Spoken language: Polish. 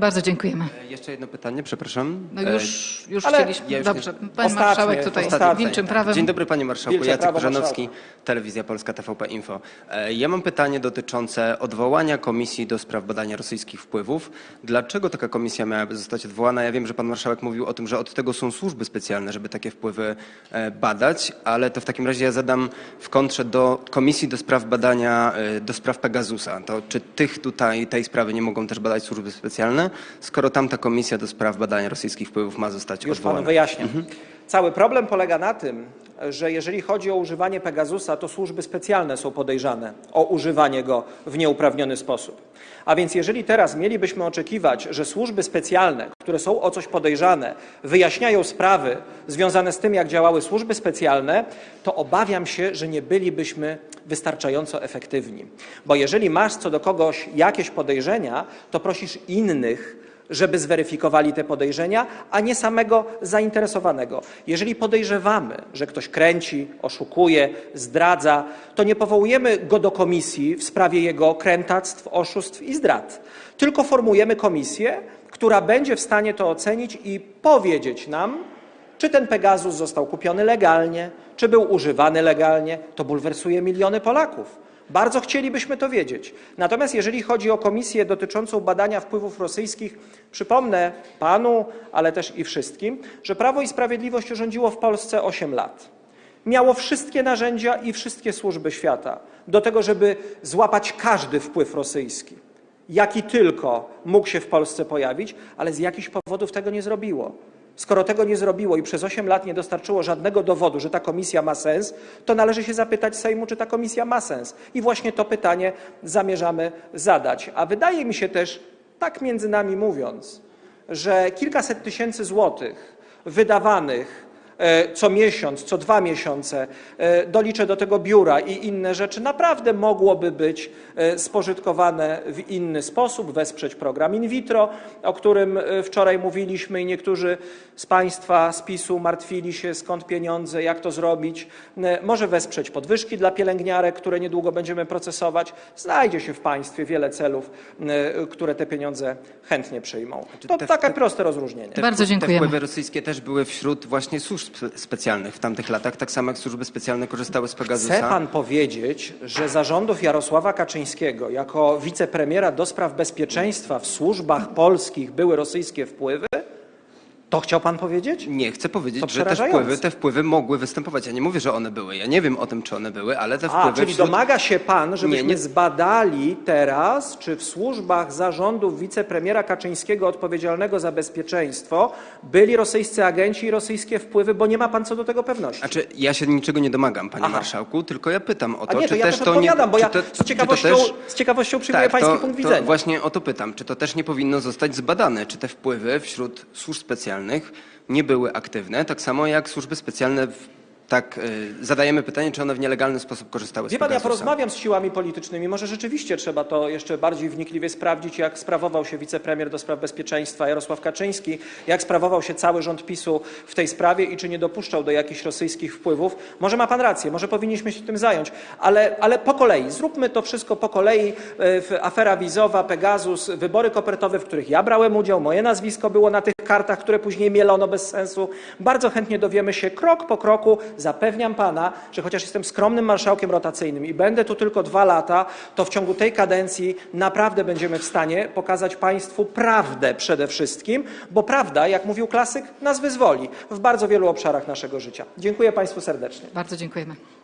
Bardzo dziękujemy. E, Jeszcze jedno pytanie, przepraszam. No E, już, już ale chcieliśmy. ja już Dobrze, nie- pan Ostatnie, marszałek tutaj ostatnie. wilczym prawem. Dzień dobry panie marszałku, Wilcze Jacek prawo Korzanowski, Telewizja Polska TVP Info. E, Ja mam pytanie dotyczące odwołania Komisji do spraw badania rosyjskich wpływów. Dlaczego taka komisja miałaby zostać odwołana? Ja wiem, że pan marszałek mówił o tym, że od tego są służby specjalne, żeby takie wpływy badać, ale to w takim razie ja zadam w kontrze do Komisji do spraw badania, do spraw Pegasusa. To czy tych tutaj, tej sprawy nie mogą też badać służby specjalne, skoro tamta komisja do spraw badania rosyjskich wpływów ma zostać Już odwołana? panu wyjaśnię. Cały problem polega na tym, że jeżeli chodzi o używanie Pegasusa, to służby specjalne są podejrzane o używanie go w nieuprawniony sposób. A więc jeżeli teraz mielibyśmy oczekiwać, że służby specjalne, które są o coś podejrzane, wyjaśniają sprawy związane z tym, jak działały służby specjalne, to obawiam się, że nie bylibyśmy wystarczająco efektywni. Bo jeżeli masz co do kogoś jakieś podejrzenia, to prosisz innych, żeby zweryfikowali te podejrzenia, a nie samego zainteresowanego. Jeżeli podejrzewamy, że ktoś kręci, oszukuje, zdradza, to nie powołujemy go do komisji w sprawie jego krętactw, oszustw i zdrad, tylko formujemy komisję, która będzie w stanie to ocenić i powiedzieć nam, czy ten Pegasus został kupiony legalnie, czy był używany legalnie. To bulwersuje miliony Polaków. Bardzo chcielibyśmy to wiedzieć. Natomiast jeżeli chodzi o komisję dotyczącą badania wpływów rosyjskich, przypomnę panu, ale też i wszystkim, że Prawo i Sprawiedliwość rządziło w Polsce 8 lat. Miało wszystkie narzędzia i wszystkie służby świata do tego, żeby złapać każdy wpływ rosyjski, jaki tylko mógł się w Polsce pojawić, ale z jakichś powodów tego nie zrobiło. Skoro tego nie zrobiło i przez 8 lat nie dostarczyło żadnego dowodu, że ta komisja ma sens, to należy się zapytać Sejmu, czy ta komisja ma sens. I właśnie to pytanie zamierzamy zadać. A wydaje mi się też, tak między nami mówiąc, że kilkaset tysięcy złotych wydawanych co miesiąc, co dwa miesiące, e, doliczę do tego biura i inne rzeczy, naprawdę mogłoby być e, spożytkowane w inny sposób, wesprzeć program in vitro, o którym e, wczoraj mówiliśmy i niektórzy z Państwa z PiSu martwili się, skąd pieniądze, jak to zrobić. E, Może wesprzeć podwyżki dla pielęgniarek, które niedługo będziemy procesować. Znajdzie się w państwie wiele celów, e, które te pieniądze chętnie przyjmą. To te- takie te- proste rozróżnienie. Te, Bardzo dziękujemy. Te wpływy rosyjskie też były wśród właśnie służb spe- specjalnych w tamtych latach, tak samo jak służby specjalne korzystały z Pegasusa. Chce pan powiedzieć, że zarządów Jarosława Kaczyńskiego jako wicepremiera do spraw bezpieczeństwa w służbach polskich były rosyjskie wpływy? To chciał pan powiedzieć? Nie, chcę powiedzieć, To że te przerażające. wpływy, te wpływy mogły występować. Ja nie mówię, że one były. Ja nie wiem o tym, czy one były, ale te wpływy A, czyli wśród... domaga się pan, żebyśmy nie. zbadali teraz, czy w służbach zarządów wicepremiera Kaczyńskiego odpowiedzialnego za bezpieczeństwo byli rosyjscy agenci i rosyjskie wpływy, bo nie ma pan co do tego pewności. Znaczy, ja się niczego nie domagam, panie Aha. marszałku, tylko ja pytam o A to, nie, czy to ja też też to odpowiadam, nie... bo czy ja to- z to ciekawością, też- z ciekawością przyjmuję Tak, pański to, punkt to widzenia. właśnie o to pytam. Czy to też nie powinno zostać zbadane? Czy te wpływy wśród służb specjalnych nie były aktywne? Tak samo jak służby specjalne, w, tak y, zadajemy pytanie, czy one w nielegalny sposób korzystały z Wie pan, ja porozmawiam z siłami politycznymi. Może rzeczywiście trzeba to jeszcze bardziej wnikliwie sprawdzić, jak sprawował się wicepremier do spraw bezpieczeństwa Jarosław Kaczyński, jak sprawował się cały rząd PiSu w tej sprawie i czy nie dopuszczał do jakichś rosyjskich wpływów. Może ma pan rację, może powinniśmy się tym zająć, ale, ale po kolei. Zróbmy to wszystko po kolei. E, Afera wizowa, Pegasus, wybory kopertowe, w których ja brałem udział, moje nazwisko było na tych kartach, które później mielono bez sensu. Bardzo chętnie dowiemy się krok po kroku. Zapewniam pana, że chociaż jestem skromnym marszałkiem rotacyjnym i będę tu tylko dwa lata, to w ciągu tej kadencji naprawdę będziemy w stanie pokazać państwu prawdę przede wszystkim, bo prawda, jak mówił klasyk, nas wyzwoli w bardzo wielu obszarach naszego życia. Dziękuję państwu serdecznie. Bardzo dziękujemy.